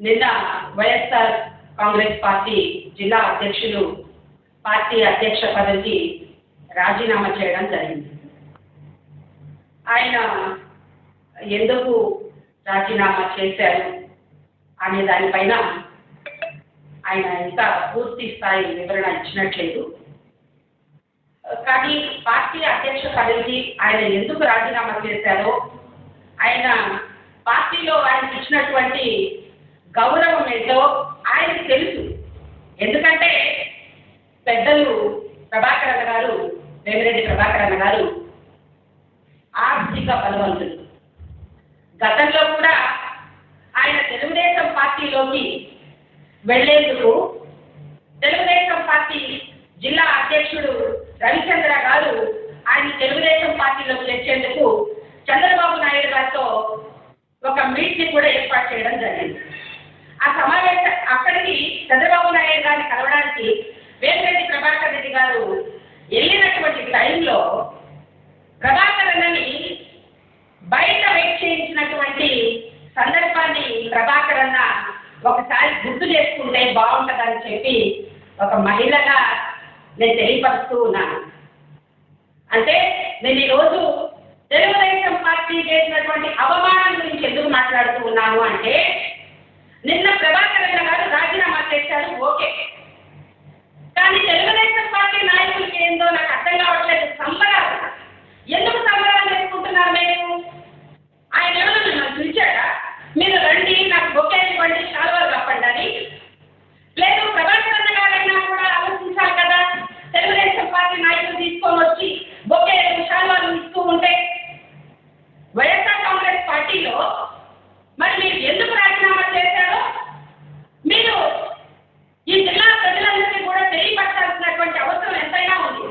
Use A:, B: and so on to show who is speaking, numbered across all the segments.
A: నిన్న వైఎస్ఆర్ కాంగ్రెస్ పార్టీ జిల్లా అధ్యక్షులు పార్టీ అధ్యక్ష పదవికి రాజీనామా చేయడం జరిగింది. ఆయన ఎందుకు రాజీనామా చేశారు అనే దానిపైన ఆయన ఇంకా పూర్తి స్థాయి వివరణ ఇచ్చినట్లేదు. కానీ పార్టీ అధ్యక్ష పదవికి ఆయన ఎందుకు రాజీనామా చేశారో ఆయన పార్టీలో ఆయనకి ఇచ్చినటువంటి గౌరవం ఏంటో ఆయనకి తెలుసు. ఎందుకంటే పెద్దలు ప్రభాకర్ అన్న గారు వేమిరెడ్డి ప్రభాకర్ అన్న గారు ఆర్థిక బలవంతులు. గతంలో కూడా ఆయన తెలుగుదేశం పార్టీలోకి వెళ్ళేందుకు తెలుగుదేశం పార్టీ జిల్లా అధ్యక్షుడు రవిచంద్ర గారు ఆయన తెలుగుదేశం పార్టీలోకి తెచ్చేందుకు చంద్రబాబు నాయుడు గారితో ఒక మీట్ని కూడా ఏర్పాటు చేయడం జరిగింది. ఆ సమావేశ అక్కడికి చంద్రబాబు నాయుడు గారిని కలవడానికి వేమిరెడ్డి ప్రభాకర్ రెడ్డి గారు వెళ్ళినటువంటి టైంలో ప్రభాకర్ అన్నని బయట వెయిట్ చేయించినటువంటి సందర్భాన్ని ప్రభాకర్ అన్న ఒకసారి గుర్తు చేసుకుంటే బాగుంటుందని చెప్పి ఒక మహిళగా నేను తెలియపరుస్తూ ఉన్నాను. అంటే నేను ఈరోజు తెలుగుదేశం పార్టీ చేసినటువంటి అవమానం గురించి ఎందుకు మాట్లాడుతూ ఉన్నాను అంటే నిన్న ప్రభాకర్ అన్న గారు రాజీనామా చేశారు ఓకే. కానీ తెలుగుదేశం పార్టీ నాయకులకి ఏందో నాకు అర్థం కావట్లేదు సంబరాలు. ఎందుకు సంబరాలు చేసుకుంటున్నారు మీరు? ఆయన ఎవరు మిమ్మల్ని పిలిచాడా? మీరు రండి నాకు బొకే ఇవ్వండి శాల్వాలు కప్పండి అని. లేదు ప్రభాకర్ అన్న గారైనా కూడా ఆలోచించాలి కదా తెలుగుదేశం పార్టీ నాయకులు తీసుకొని వచ్చి బొకే శాల్వాలు ఇస్తూ ఉంటే వైఎస్ఆర్ కాంగ్రెస్ పార్టీలో మరి మీరు ఎందుకు రాజీనామా చేశారో మీరు ఈ జిల్లా ప్రజలందరికీ కూడా తెలియపరచాల్సినటువంటి అవసరం ఎంతైనా ఉంది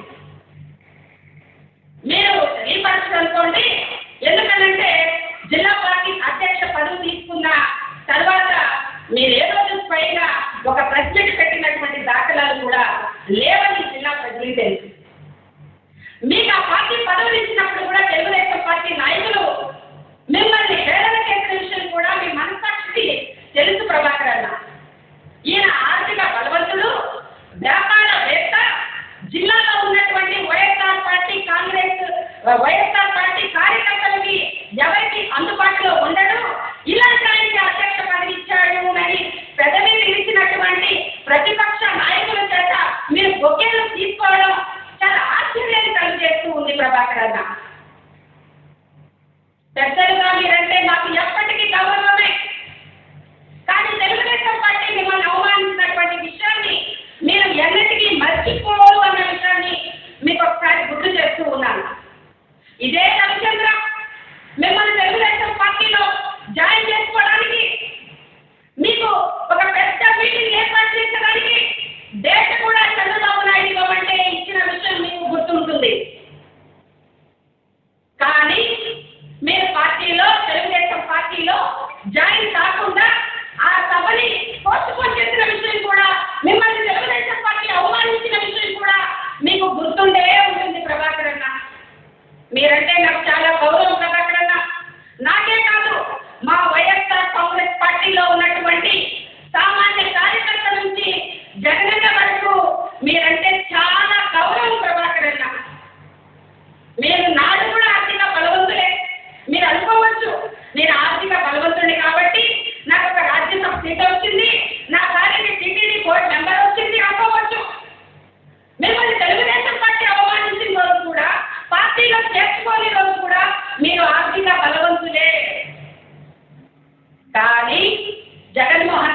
A: మీరు తెలియపరచనుకోండి ఎందుకనంటే జిల్లా పార్టీ అధ్యక్ష పదవి తీసుకున్న తర్వాత మీరు ఏ రోజు స్వయంగా ఒక ప్రెసిడెంట్ పెట్టినటువంటి దాఖలాలు కూడా లేవని జిల్లా ప్రజలకు తెలుసు. మీకు ఆ పార్టీ పదవులు ఇచ్చినప్పుడు కూడా తెలుగుదేశం పార్టీ నాయకులు మిమ్మల్ని హేళన చేసిన విషయం కూడా మీ మనసాక్షికి తెలుసు ప్రభాకర్ అన్న. ఈయన ఆర్థిక బలవంతుడు వ్యాపారవేత్త జిల్లాలో ఉన్నటువంటి Y S R party Congress Y S R party కార్యకర్తలకి ఎవరికి అందుబాటులో ఉండడు? ఇలాంటి ఆయనకి అధ్యక్ష పదవి ఇచ్చాడు అని పెదవి పిలిచినటువంటి ప్రతిపక్ష నాయకుల చేత మీరు బొకేలు తీసుకోవడం చాలా ఆశ్చర్యాన్ని కలుగజేస్తూ ఉంది ప్రభాకర్ అన్న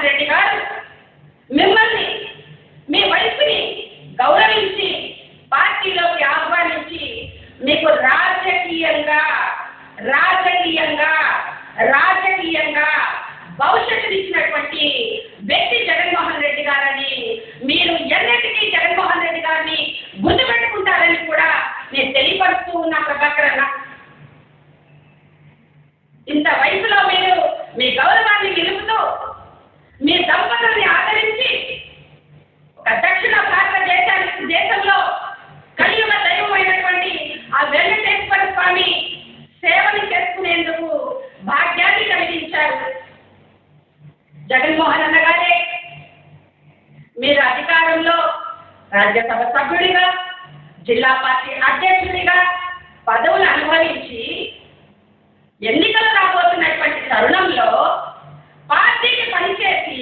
A: రెడ్డి గారు మిమ్మల్ని మీ వైపుని గౌరవించి పార్టీలోకి ఆహ్వానించి మీకు రాజకీయంగా రాజకీయంగా రాజకీయంగా భవిష్యత్తు ఇచ్చినటువంటి వ్యక్తి జగన్మోహన్ రెడ్డి గారని మీరు ఎన్నటికీ జగన్మోహన్ రెడ్డి గారిని గుర్తుపెట్టుకుంటారని కూడా నేను తెలియపరుస్తూ ఉన్నా ప్రభాకర్ రాజ్యసభ సభ్యుడిగా జిల్లా పార్టీ అధ్యక్షుడిగా పదవులు అనుభవించి ఎన్నికలు రాబోతున్నటువంటి తరుణంలో పార్టీకి పనిచేసి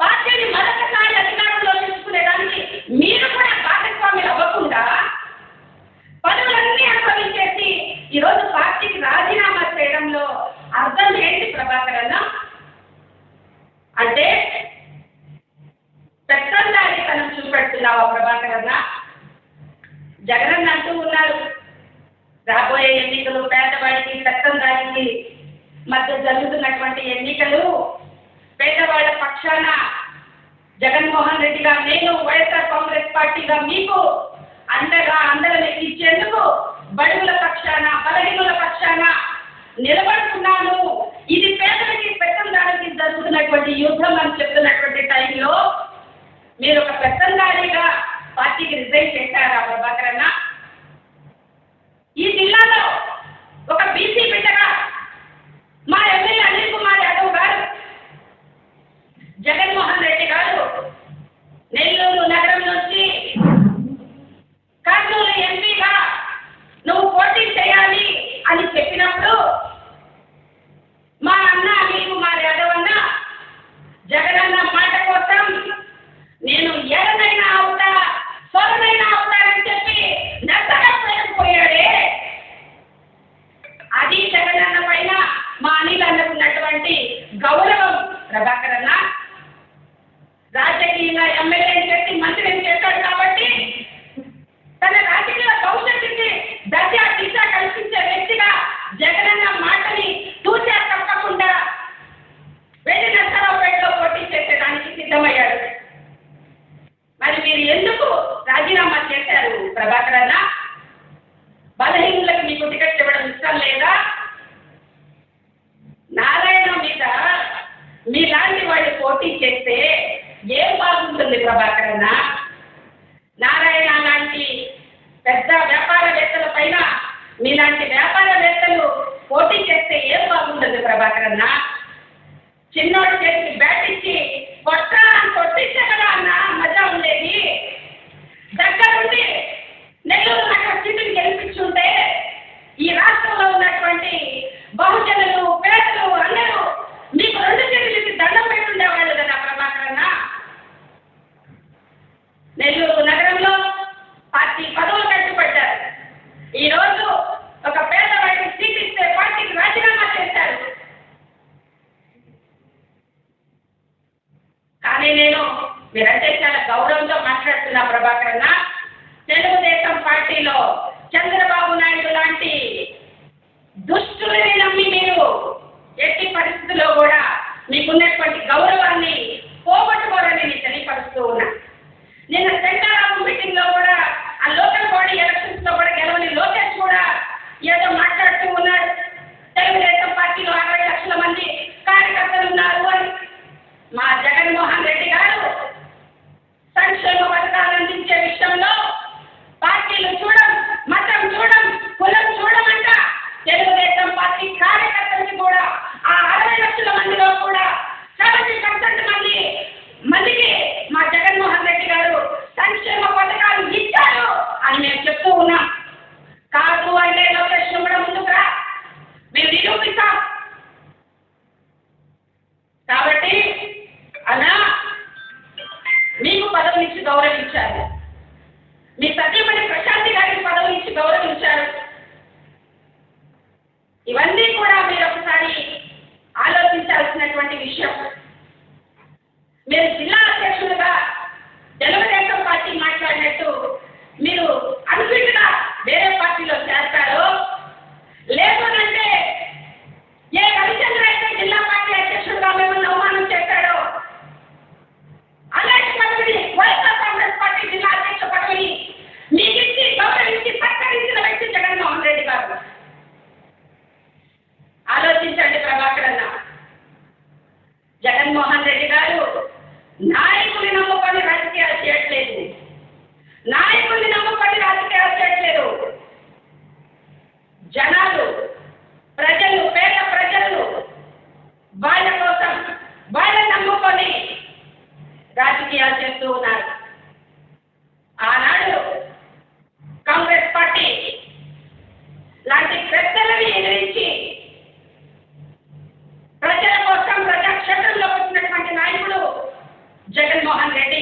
A: పార్టీని మరొకసారి అధికారంలో తీసుకునేదానికి మీరు కూడా భాగస్వాములు అవ్వకుండా పదవులన్నీ అనుభవించేసి ఈరోజు పార్టీకి రాజీనామా చేయడంలో అర్థం ఏంటి ప్రభాకర్ అన్న? అంటే ప్రభాకర్ అన్న జగన్ అంటూ ఉన్నారు రాబోయే ఎన్నికలు పేదవాడికి పెత్తందారికి మధ్య జరుగుతున్నటువంటి ఎన్నికలు పేదవాళ్ళ పక్షాన జగన్మోహన్ రెడ్డిగా నేను వైఎస్ఆర్ కాంగ్రెస్ పార్టీగా మీకు అండగా అందరం ఇచ్చేందుకు బడుగుల పక్షాన బలహీనుల పక్షాన నిలబడుతున్నాను. ఇది పేదలకి పెత్తందారికి జరుగుతున్నటువంటి యుద్ధం అని చెప్తున్నటువంటి టైంలో మీరు ఒక పెత్తందారిగా పార్టీకి రిజైన్ చేశారా ప్రభాకర్ అన్న ఈ జిల్లాలో ఒక బీసీ బిడ్డగా మా ఎమ్మెల్యే అనిల్ కుమార్ యాదవ్ గారు జగన్మోహన్ రెడ్డి గారు నెల్లూరు నగరం నుంచి కర్నూలు ఎంపీగా నువ్వు పోటీ చేయాలి అని చెప్పినప్పుడు మా అన్న అనిల్ కుమార్ యాదవ్ అన్న జగనన్న మాట కోసం నేను ఎరనైనా అవుతా సొరనైనా అవుతానని చెప్పి నచ్చకపోయాడే అది జగనన్న పైన మా అనిల్ అన్నకున్నటువంటి గౌరవం ప్రభాకర్ అన్న. రాజకీయంగా ఎమ్మెల్యేని చేసి మంత్రిని చేశాడు కాబట్టి తన రాజకీయ భవిష్యత్తుకి దశ దిశ కల్పించే వ్యక్తిగా జగనన్న మాటని తూచా తప్పకుండా వెళ్ళి నర్సరావుపేటలో పోటీ చేసేదానికి సిద్ధమయ్యాడు. మరి మీరు ఎందుకు రాజీనామా చేశారు ప్రభాకర్ అన్న? బలహీనులకు మీకు టికెట్ ఇవ్వడం ఇష్టం లేదా నారాయణ మీద మీలాంటి వాళ్ళు పోటీ చేస్తే ఏం బాగుంటుంది ప్రభాకర్ అన్న? నారాయణ లాంటి పెద్ద వ్యాపారవేత్తల పైన మీలాంటి వ్యాపారవేత్తలు పోటీ చేస్తే ఏం బాగుంటుంది ప్రభాకర్ అన్న? చేసి చేతికి బ్యాట్ ఇచ్చి కొట్టా కొట్టిస్తే కదా అన్న మజా ఉండేది. దగ్గరుండి నెల్లూరు నగర సీటుని గెలిపించుంటే ఈ రాష్ట్రంలో ఉన్నటువంటి బహుజనులు పేదలు అందరూ మీకు రెండు చేతులకి దండం పెట్టుండేవాళ్ళు కదా ప్రభాకర్ అన్న నెల్లూరు నగరంలో పార్టీ పదవులు కట్టుబడ్డారు ఈరోజు ఒక పేదవాడికి సీట్ ఇస్తే పార్టీకి రాజీనామా చేశారు కానీ నేను మీరంటే చాలా గౌరవంతో మాట్లాడుతున్నా ప్రభాకర్ అన్న తెలుగుదేశం పార్టీలో చంద్రబాబు నాయుడు లాంటి దుష్టులని నమ్మి మీరు ఎట్టి పరిస్థితుల్లో కూడా మీకున్నటువంటి గౌరవాన్ని పోగొట్టుకోరని నేను తెలియపరుస్తూ ఉన్నా నిన్న శంకరారావు మీటింగ్లో కూడా ఆ లోకల్ బాడీ ఎలక్షన్స్లో కూడా గెలవని లోకేష్ కూడా ఏదో మాట్లాడుతూ ఉన్నాడు తెలుగుదేశం పార్టీలో అరవై లక్షల మంది కార్యకర్తలు ఉన్నారు అని మా జగన్మోహన్ రెడ్డి గారు సంక్షేమ పథకాలు అందించే విషయంలో పార్టీలు చూడం మతం చూడం కులం చూడమంట తెలుగుదేశం పార్టీ కార్యకర్తలకి కూడా Jagannathan Mohan Reddy